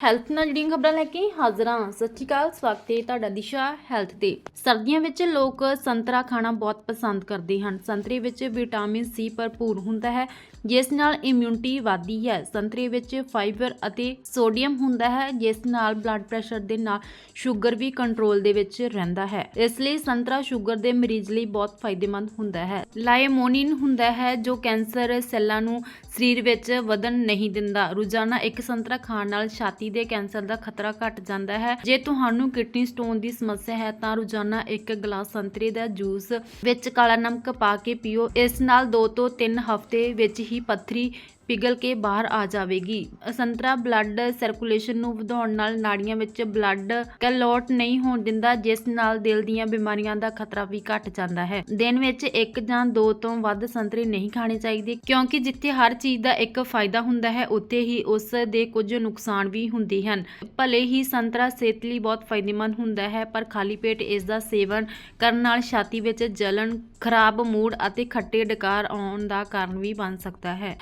Health ਨਾਲ ਜੁੜੀਆਂ ਖਬਰਾਂ ਲੈ ਕੇ ਹਾਜ਼ਰ ਹਾਂ। ਸਤਿ ਸ਼੍ਰੀ ਅਕਾਲ, ਸਵਾਗਤ ਹੈ ਤੁਹਾਡਾ ਦਿਸ਼ਾ ਹੈਲਥ ਤੇ। ਸਰਦੀਆਂ ਵਿੱਚ ਲੋਕ ਸੰਤਰਾ ਖਾਣਾ ਬਹੁਤ ਪਸੰਦ ਕਰਦੇ ਹਨ। ਸੰਤਰੇ ਵਿੱਚ ਵਿਟਾਮਿਨ ਸੀ ਭਰਪੂਰ ਹੁੰਦਾ ਹੈ, ਜਿਸ ਨਾਲ ਇਮਿਊਨਿਟੀ ਵਧਦੀ ਹੈ। ਸੰਤਰੇ ਵਿੱਚ ਫਾਈਬਰ ਅਤੇ ਸੋਡੀਅਮ ਹੁੰਦਾ ਹੈ, ਜਿਸ ਨਾਲ ਬਲੱਡ ਪ੍ਰੈਸ਼ਰ ਦੇ ਨਾਲ ਸ਼ੂਗਰ ਵੀ ਕੰਟਰੋਲ ਦੇ ਵਿੱਚ ਰਹਿੰਦਾ ਹੈ। ਇਸ ਲਈ ਸੰਤਰਾ ਸ਼ੂਗਰ ਦੇ ਮਰੀਜ਼ ਲਈ ਬਹੁਤ ਫਾਇਦੇਮੰਦ ਹੁੰਦਾ ਹੈ। ਲਾਇਮੋਨਿਨ ਹੁੰਦਾ ਹੈ, ਜੋ ਕੈਂਸਰ ਸੈੱਲਾਂ ਨੂੰ ਸਰੀਰ ਵਿੱਚ ਵਧਣ ਨਹੀਂ ਦਿੰਦਾ। ਰੋਜ਼ਾਨਾ ਇੱਕ ਸੰਤਰਾ ਖਾਣ ਨਾਲ ਛਾਤੀ ਦੇ ਕੈਂਸਰ ਦਾ ਖਤਰਾ ਘਟ ਜਾਂਦਾ ਹੈ। ਜੇ ਤੁਹਾਨੂੰ ਕਿਡਨੀ ਸਟੋਨ ਦੀ ਸਮੱਸਿਆ ਹੈ, ਤਾਂ ਰੋਜ਼ਾਨਾ ਇੱਕ ਗਲਾਸ ਸੰਤਰੇ ਦਾ ਜੂਸ ਵਿੱਚ ਕਾਲਾ ਨਮਕ ਪਾ ਕੇ ਪੀਓ। ਇਸ ਨਾਲ 2 ਤੋਂ 3 ਹਫ਼ਤੇ ਵਿੱਚ ਹੀ ਪੱਥਰੀ ਪਿਘਲ ਕੇ ਬਾਹਰ ਆ ਜਾਵੇਗੀ। ਸੰਤਰਾ ਬਲੱਡ ਸਰਕੂਲੇਸ਼ਨ ਨੂੰ ਵਧਾਉਣ ਨਾਲ ਨਾੜੀਆਂ ਵਿੱਚ ਬਲੱਡ ਕਲੋਟ ਨਹੀਂ ਹੋਣ ਦਿੰਦਾ, ਜਿਸ ਨਾਲ ਦਿਲ ਦੀਆਂ ਬਿਮਾਰੀਆਂ ਦਾ ਖਤਰਾ ਵੀ ਘਟ ਜਾਂਦਾ ਹੈ। ਦਿਨ ਵਿੱਚ ਇੱਕ ਜਾਂ ਦੋ ਤੋਂ ਵੱਧ ਸੰਤਰੇ ਨਹੀਂ ਖਾਣੇ ਚਾਹੀਦੇ, ਕਿਉਂਕਿ ਜਿੱਥੇ ਹਰ ਚੀਜ਼ ਦਾ ਇੱਕ ਫਾਇਦਾ ਹੁੰਦਾ ਹੈ, ਉੱਥੇ ਹੀ ਉਸ ਦੇ ਕੁਝ ਨੁਕਸਾਨ ਵੀ ਹੁੰਦੀ ਹਨ। ਭਲੇ ਹੀ ਸੰਤਰਾ ਸਿਹਤ ਲਈ ਬਹੁਤ ਫਾਇਦੇਮੰਦ ਹੁੰਦਾ ਹੈ, ਪਰ ਖਾਲੀ ਪੇਟ ਇਸ ਦਾ ਸੇਵਨ ਕਰਨ ਨਾਲ ਛਾਤੀ ਵਿੱਚ ਜਲਣ, ਖਰਾਬ ਮੂਡ ਅਤੇ ਖੱਟੇ ਡਕਾਰ ਆਉਣ ਦਾ ਕਾਰਨ ਵੀ ਬਣ ਸਕਦਾ ਹੈ।